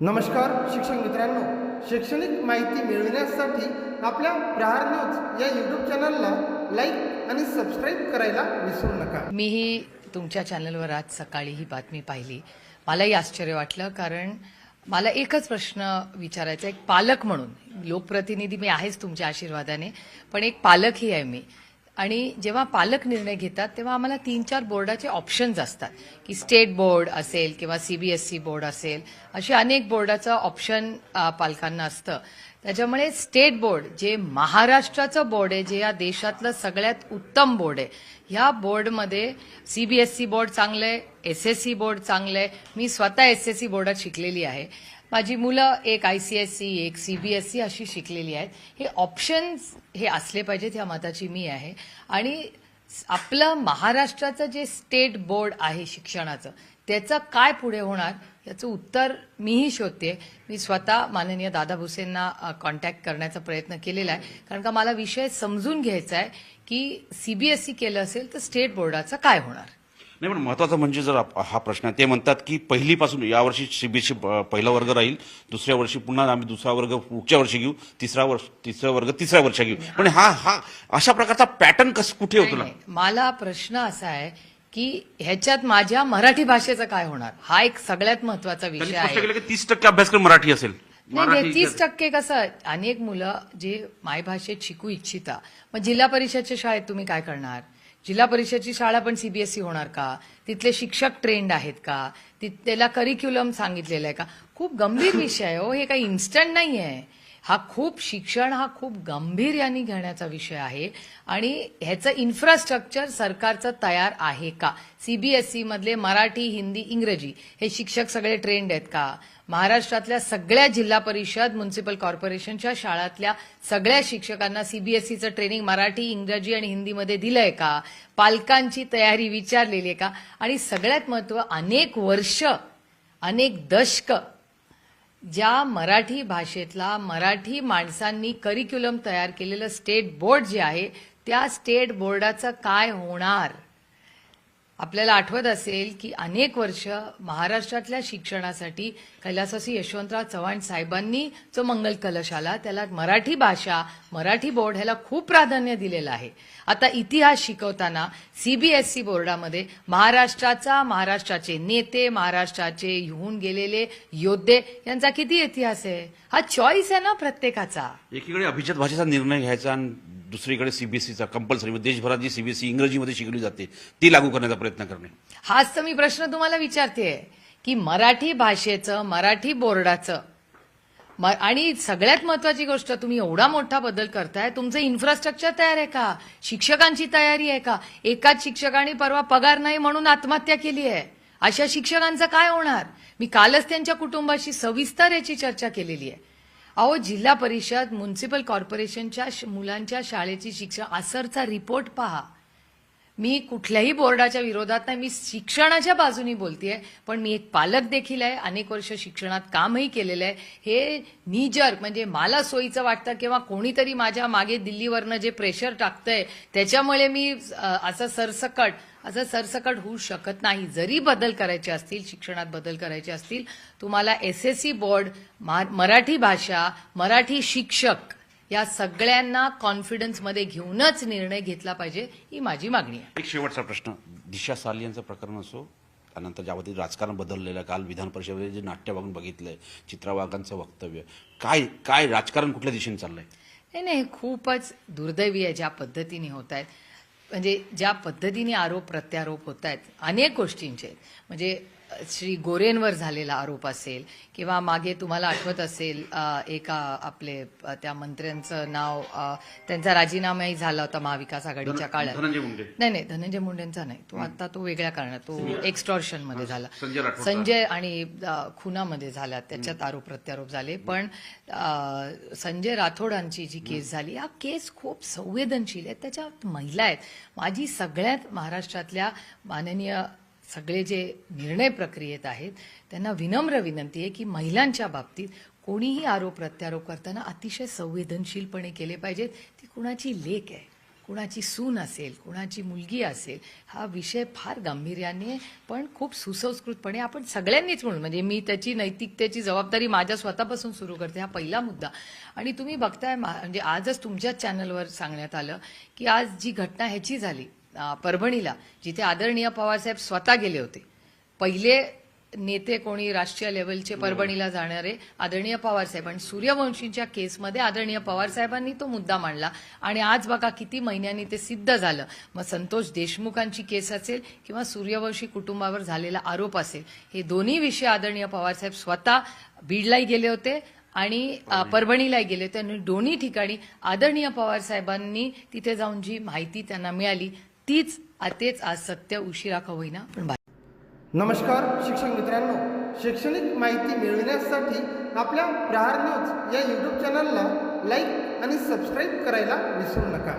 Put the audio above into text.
नमस्कार शिक्षक मित्रांनो. शैक्षणिक माहिती मिळविण्यासाठी आपल्या प्रहार न्यूज या यूट्यूब चॅनलला लाईक आणि सबस्क्राईब करायला विसरू नका. मीही तुमच्या चॅनलवर आज सकाळी ही बातमी पाहिली. मलाही आश्चर्य वाटलं कारण मला एकच प्रश्न विचारायचा एक पालक म्हणून. लोकप्रतिनिधी मी आहेच तुमच्या आशीर्वादाने पण एक पालकही आहे मी. आणि जेव्हा पालक निर्णय घेतात तेव्हा आम्हाला तीन चार बोर्डाचे ऑप्शन्स असतात. की स्टेट बोर्ड असेल किंवा सीबीएसई बोर्ड असेल. अशी अनेक बोर्डाचं ऑप्शन पालकांना असतं. त्याच्यामुळे स्टेट बोर्ड जे महाराष्ट्राचं बोर्ड आहे जे या देशातलं सगळ्यात उत्तम बोर्ड आहे ह्या बोर्डमध्ये सीबीएसई बोर्ड चांगलं आहे एस एस सी बोर्ड चांगलं आहे मी स्वतः एस एस सी बोर्डात शिकलेली आहे. माझी मुलं एक आय सी एस सी एक सीबीएसई अशी शिकलेली आहेत. हे ऑप्शन्स हे असले पाहिजेत ह्या मताची मी आहे. आणि आपलं महाराष्ट्राचं जे स्टेट बोर्ड आहे शिक्षणाचं त्याचं काय पुढे होणार याचं उत्तर मीही शोधते मी स्वतः माननीय दादा भुसेंना कॉन्टॅक्ट करण्याचा प्रयत्न केलेला आहे. कारण का मला विषय समजून घ्यायचा आहे की सीबीएसई केलं असेल तर स्टेट बोर्डाचं काय होणार? नाही पण महत्वाचं म्हणजे जर हा प्रश्न आहे ते म्हणतात की पहिलीपासून यावर्षी सीबीएसई पहिला वर्ग राहील दुसऱ्या वर्षी पुन्हा आम्ही दुसरा वर्ग पुढच्या वर्षी घेऊ तिसरा वर्ष तिसरा वर्ग तिसऱ्या वर्षी घेऊ. पण हा हा अशा प्रकारचा पॅटर्न कसं कुठे होतो मला प्रश्न असा आहे की ह्याच्यात माझ्या मराठी भाषेचं काय होणार? हा एक सगळ्यात महत्त्वाचा विषय आहे. तीस टक्के अभ्यासक्रम मराठी असेल. नाही नाही तीस टक्के कसं अनेक मुलं जे मायभाषेत शिकू इच्छिता मग जिल्हा परिषदच्या शाळेत तुम्ही काय करणार? जिल्हा परिषदची शाळा पण सीबीएसई होणार का? तिथले शिक्षक ट्रेंड आहेत का? ति- त्याला करिक्युलम सांगितलेलं आहे का? खूप गंभीर विषय आहे हो हे काही इन्स्टंट नाही आहे हा खूप शिक्षण हा खूप गांभीर्याने घेण्याचा विषय आहे. आणि ह्याचं इन्फ्रास्ट्रक्चर सरकारचं तयार आहे का? सीबीएसई मधले मराठी हिंदी इंग्रजी हे शिक्षक सगळे ट्रेंड आहेत का? महाराष्ट्रातल्या सगळ्या जिल्हा परिषद म्युन्सिपल कॉर्पोरेशनच्या शाळातल्या सगळ्या शिक्षकांना सीबीएसईचं ट्रेनिंग मराठी इंग्रजी आणि हिंदीमध्ये दिलंय का? पालकांची तयारी विचारलेली आहे का? आणि सगळ्यात महत्त्व अनेक वर्ष अनेक दशक ज्या मराठी भाषेतला मराठी माणसांनी करिक्युलम तयार केलेलं स्टेट बोर्ड जे आहे त्या स्टेट बोर्डाचं काय होणार? आपल्याला आठवत असेल की अनेक वर्ष महाराष्ट्रातल्या शिक्षणासाठी कैलासवासी यशवंतराव चव्हाण साहेबांनी जो मंगल कलश आला त्याला मराठी भाषा मराठी बोर्ड ह्याला खूप प्राधान्य दिलेलं आहे. आता इतिहास शिकवताना सीबीएसई बोर्डामध्ये महाराष्ट्राचा महाराष्ट्राचे नेते महाराष्ट्राचे येऊन गेलेले योद्धे यांचा किती इतिहास आहे? हा चॉईस आहे ना प्रत्येकाचा. एकीकडे अभिजात भाषेचा निर्णय घ्यायचा दुसरीकडे सीबीएसईचा कंपल्सरी देशभरात जी सीबीएसई इंग्रजीमध्ये शिकली जाते ती लागू करण्याचा प्रयत्न करणे. हाच तर मी प्रश्न तुम्हाला विचारते की मराठी भाषेचं मराठी बोर्डाचं आणि सगळ्यात महत्वाची गोष्ट तुम्ही एवढा मोठा बदल करताय तुमचं इन्फ्रास्ट्रक्चर तयार आहे का? शिक्षकांची तयारी आहे का? एकाच शिक्षकाने परवा पगार नाही म्हणून आत्महत्या केली आहे. अशा शिक्षकांचं काय होणार? मी कालच त्यांच्या कुटुंबाशी सविस्तर याची चर्चा केलेली आहे. अहो जिल्हा परिषद म्युन्सिपल कॉर्पोरेशनच्या श- मुलांच्या शाळेची शिक्षण असरचा रिपोर्ट पहा. मी कुठल्याही बोर्डाच्या विरोधात नाही मी शिक्षणाच्या बाजूनी बोलतेय पण मी एक पालक देखील आहे अनेक वर्ष शिक्षणात कामही केलेलं आहे. हे निजर म्हणजे मला सोयीचं वाटतं किंवा कोणीतरी माझ्या मागे दिल्लीवरनं जे प्रेशर टाकतंय त्याच्यामुळे मी असं सरसकट असं सरसकट होऊ शकत नाही. जरी बदल करायचे असतील शिक्षणात बदल करायचे असतील तुम्हाला S S C board Marathi भाषा मराठी शिक्षक या सगळ्यांना कॉन्फिडन्समध्ये घेऊनच निर्णय घेतला पाहिजे ही माझी मागणी आहे. एक शेवटचा प्रश्न. दिशा साली यांचं प्रकरण असो त्यानंतर ज्यावरती राजकारण बदललेलं काल विधान परिषदेमध्ये जे नाट्य बघून बघितलंय चित्रा वाघांचं वक्तव्य काय काय राजकारण कुठल्या दिशेने चाललंय? नाही नाही खूपच दुर्दैवी आहे ज्या पद्धतीने होत आहेत. म्हणजे ज्या पद्धतीने आरोप प्रत्यारोप होत आहेत अनेक गोष्टींचे. म्हणजे अ, श्री गोरेंवर झालेला आरोप असेल किंवा मागे तुम्हाला आठवत असेल एका आपले त्या मंत्र्यांचं नाव त्यांचा राजीनामाही झाला होता महाविकास आघाडीच्या काळात. नाही नाही धनंजय मुंडेंचा नाही. तो आता तो वेगळ्या कारणात तो एक्स्टॉर्शनमध्ये झाला. संजय आणि खुनामध्ये झाला. त्याच्यात आरोप प्रत्यारोप झाले. पण संजय राठोडांची जी केस झाली हा केस खूप संवेदनशील आहे. त्याच्यात महिला आहेत. माझी सगळ्यात महाराष्ट्रातल्या माननीय सगळे जे निर्णय प्रक्रियेत आहेत त्यांना विनम्र विनंती आहे की महिलांच्या बाबतीत कोणीही आरोप प्रत्यारोप करताना अतिशय संवेदनशीलपणे केले पाहिजेत. ती कुणाची लेख आहे कुणाची सून असेल कुणाची मुलगी असेल हा विषय फार गांभीर्याने पण खूप सुसंस्कृतपणे आपण सगळ्यांनीच म्हणून म्हणजे मी त्याची नैतिकतेची जबाबदारी माझ्या स्वतःपासून सुरू करते हा पहिला मुद्दा. आणि तुम्ही बघताय मा- म्हणजे आजच तुमच्याच चॅनलवर सांगण्यात आलं की आज जी घटना ह्याची झाली परभणीला जिथे आदरणीय पवारसाहेब स्वतः गेले होते. पहिले नेते कोणी राष्ट्रीय लेवलचे परभणीला जाणारे आदरणीय पवारसाहेब आणि सूर्यवंशींच्या केसमध्ये आदरणीय पवारसाहेबांनी तो मुद्दा मांडला. आणि आज बघा किती महिन्यांनी ते सिद्ध झालं. मग संतोष देशमुखांची केस असेल किंवा सूर्यवंशी कुटुंबावर झालेला आरोप असेल हे दोन्ही विषय आदरणीय पवारसाहेब स्वतः बीडलाही गेले होते आणि परभणीलाही गेले होते. आणि दोन्ही ठिकाणी आदरणीय पवारसाहेबांनी तिथे जाऊन जी माहिती त्यांना मिळाली तीच तेच आज सत्य उशिरा का होईना. पण नमस्कार शिक्षक मित्रांनो. शैक्षणिक माहिती मिळविण्यासाठी आपल्या प्रहार न्यूज या यूट्यूब चॅनलला लाईक आणि सबस्क्राईब करायला विसरू नका.